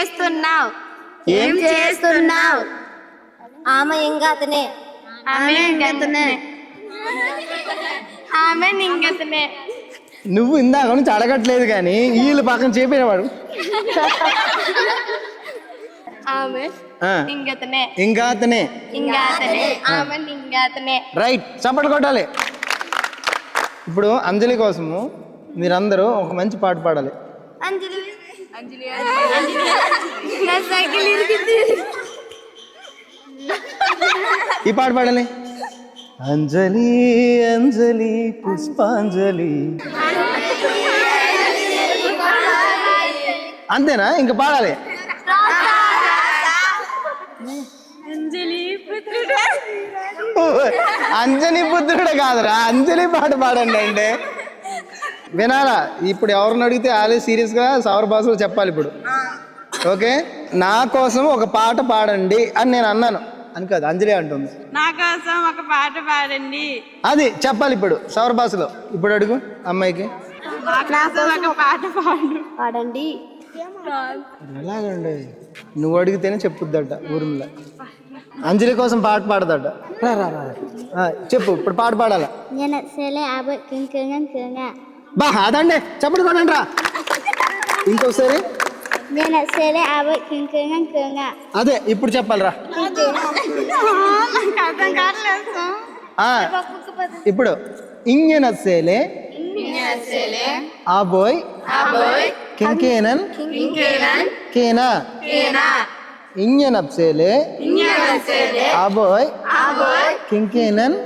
చేస్తున్నావు? ఏం చేస్తున్నావు? ఆమె ఇంకా అతనే ఆమె ఇంకతనే ఆమె ఇంకతనే నువ్వు ఇందాక నుంచి అడగట్లేదు కానీ వీళ్ళు పక్కన చేపేవాడు ఆమె ఆ, ఇంకతనే ఇంకా అతనే ఇంకాతనే ఆమె ఇంకాతనే రైట్ చప్పట్లు కొట్టాలి. ఇప్పుడు అంజలి కోసము మీరందరూ ఒక మంచి పాట పాడాలి. అంజలి ఈ పాట పాడాలి అంజలి అంజలి పుష్పాంజలి. అంతేనా? ఇంకా పాడాలి. అంజలి పుత్రుడే కాదురా. అంజలి పాట పాడండి అంటే. వినాలా? ఇప్పుడు ఎవరిని అడిగితే వాళ్ళే సీరియస్గా సవర భాషలో చెప్పాలి ఇప్పుడు. ఓకే? నా కోసం ఒక పాట పాడండి అని నేను అన్నాను. అని కాదు అంజలి అంటుంది. నా కోసం ఒక పాట పాడండి. అది చెప్పాలి ఇప్పుడు సౌర భాషలో. ఇప్పుడు అడుగు అమ్మాయికి. నా కోసం ఒక పాట పాడు. పాడండి. ఎలాగండి? నువ్వు అడిగితేనే చెప్పుద్దట ఊర్మిళ అంజలి కోసం పాట పాడదట. చెప్పు ఇప్పుడు పాట పాడాల? బా అదండి చెప్పండి కొనండి రా ఇంకోసారి అదే ఇప్పుడు చెప్పాలిరా. ఇప్పుడు ఇంజనస్సేలే ఆబోయ్. కింకేనన్. కేనా. ఇంజనప్సేలే ఆబోయ్. కింకేనన్.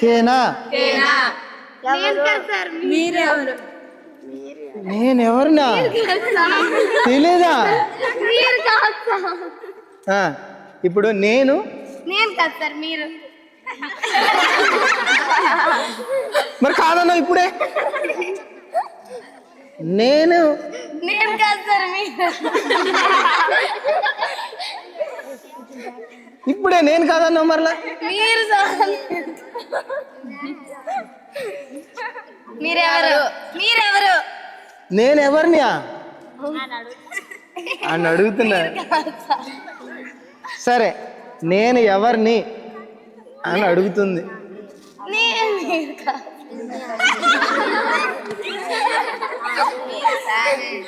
కేనా. మీరెవరు? నేనెవరినా? తెలీదా? ఇప్పుడు నేను? నేను కాదు సార్ మీరు. మరి కాదన్నా ఇప్పుడే? నేను? నేను కాదు సార్ మీరు. ఇప్పుడే నేను కాదన్నా మరలా? మీరు సార్. మీరెవరు? మీరెవరు? నేను ఎవరిని అని అడుగుతున్నా. సరే. నేను ఎవరిని అని అడుగుతుంది.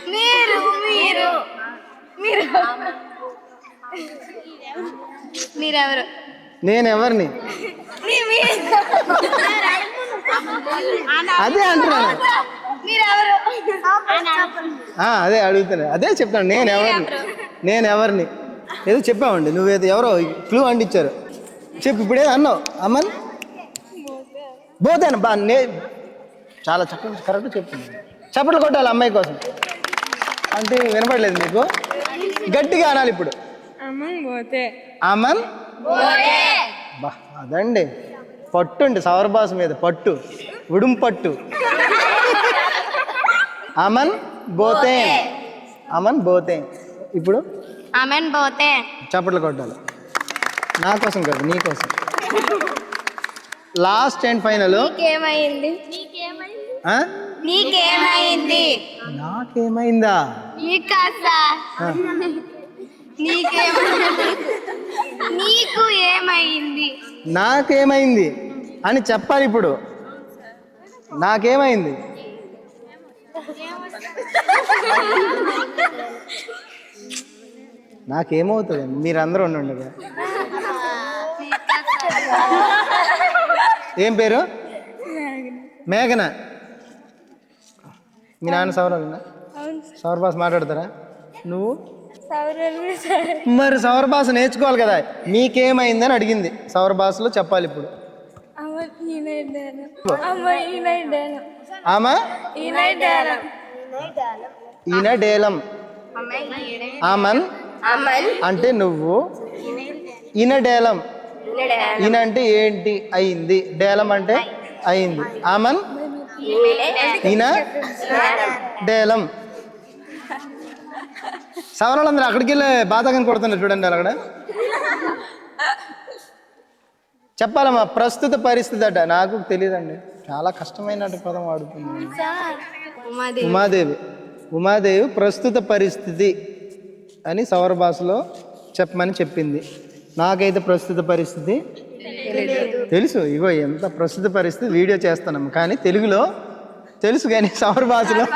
మీరు మీరు మీరు మీరు. మీరెవరు? నేను ఎవరిని మీ- మీరు అదే అంటున్నాను అదే అడుగుతున్నా. అదే చెప్తాను నేను ఎవరిని? నేను ఎవరిని? ఏదో చెప్పామండి నువ్వేదో ఎవరో క్లూ అంటించారు. చెప్పు ఇప్పుడు ఏదో అన్నావు. అమ్మన్ పోతాను బా నే చాలా చక్కగా కరెక్ట్ చెప్తుంది చప్పట్లు కొట్టాలి అమ్మాయి కోసం. అంటే వినపడలేదు మీకు? గట్టిగా అనాలి ఇప్పుడు. పోతే అమన్? బా అదండి. పట్టు అండి సవర భాష మీద పట్టు ఉడుం పట్టు. అమన్ బోతే. అమన్ బోతే. ఇప్పుడు? ఆమెన్ పోతే చప్పట్లు కొట్టాలి. నా కోసం కాదు నీ కోసం. Last and final. నీకేమైంది? నీకేమైంది? నీకేమైంది? నీకు ఏమైంది? నాకేమైంది? అని చెప్పాలి ఇప్పుడు. నాకేమైంది? నాకేమవుతుంది? మీరందరూ ఉండండి ఏం పేరు? మేఘన. మీ నాన్న సౌరభనా? సౌర. భాష మాట్లాడతారా? నువ్వు? మరి సౌర. భాష నేర్చుకోవాలి కదా. మీకేమైందని అడిగింది సౌర భాషలో చెప్పాలి ఇప్పుడు. ఆమె? ఈయన డేలం. ఆమన్? అంటే నువ్వు. ఈయన డేలం. ఈయన అంటే ఏంటి? అయింది. డేలం అంటే అయింది. ఆమన్? ఈయన డేలం. సవరాలందరూ అక్కడికి వెళ్ళి బాధకం కొడుతున్నారు చూడండి అక్కడ. చెప్పాలమ్మా ప్రస్తుత పరిస్థితి అట. నాకు తెలియదండి చాలా కష్టమైన పదం వాడుతుంది. ఉమాదేవి. ఉమాదేవి. ప్రస్తుత పరిస్థితి అని సౌర భాషలో చెప్పమని చెప్పింది. నాకైతే ప్రస్తుత పరిస్థితి తెలుసు. ఇగో ఎంత ప్రస్తుత పరిస్థితి వీడియో చేస్తున్నాం. కానీ తెలుగులో తెలుసు కానీ సౌర భాషలో.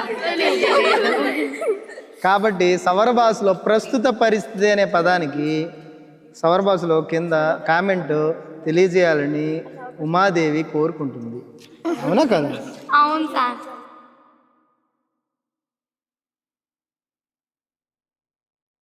కాబట్టి సౌర భాషలో ప్రస్తుత పరిస్థితి అనే పదానికి సౌర భాషలో కింద కామెంట్ తెలియజేయాలని ఉమాదేవి కోరుకుంటుంది. అవునా కదా? అవును సార్.